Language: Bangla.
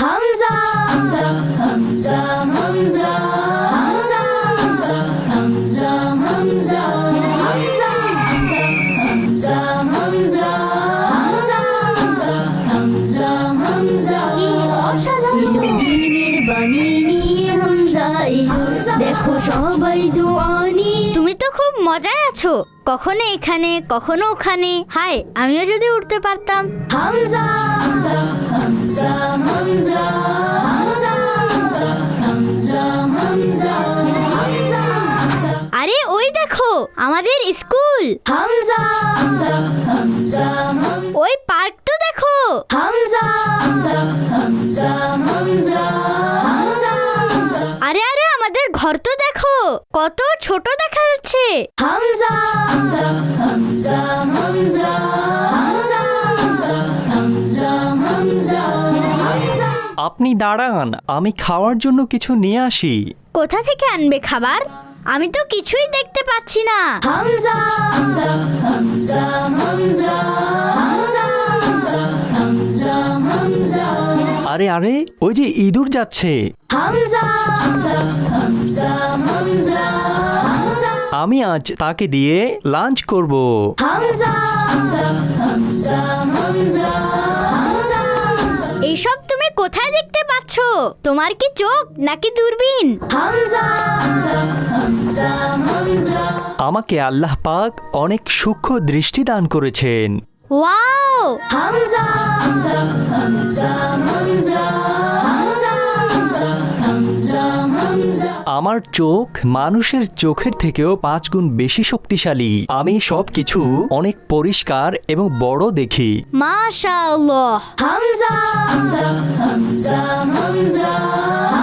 হামজা হামজা হামজা হামজা হামজা হামজা হামজা হামজা হামজা হামজা হামজা হামজা কি অসাধারণ বাণী নিয়ে হামজা দেখো সবাই দোয়ানি তুমি তো খুব মজায় আছো কখনো এখানে কখনো ওখানে হাই আমিও যদি উঠতে পারতাম হামজা হামজা দেখো আমাদের স্কুল ওই পার্ক তো দেখো আরে আরে আমাদের ঘর তো দেখো কত ছোট দেখা যাচ্ছে আপনি দাঁড়ান আমি খাওয়ার জন্য কিছু নিয়ে আসি কোথা থেকে আনবে খাবার আমি তো কিছুই দেখতে পাচ্ছি না হামজা হামজা হামজা হামজা হামজা হামজা হামজা আরে আরে ওই যে ইঁদুর যাচ্ছে হামজা হামজা হামজা হামজা হামজা আমি আজ তাকে দিয়ে লাঞ্চ করব হামজা হামজা হামজা হামজা হামজা এইসব তুমি কোথায় দেখতে পাচ্ছ তোমার কি চোখ নাকি দূরবীন হামজা আমাকে আল্লাহ পাক অনেক সূক্ষ্ম দৃষ্টি দান করেছেন। ওয়াও! হামজা হামজা হামজা হামজা হামজা হামজা হামজা আমার চোখ মানুষের চোখের থেকেও পাঁচ গুণ বেশি শক্তিশালী। আমি সব কিছু অনেক পরিষ্কার এবং বড় দেখি। মাশাআল্লাহ। হামজা হামজা হামজা হামজা।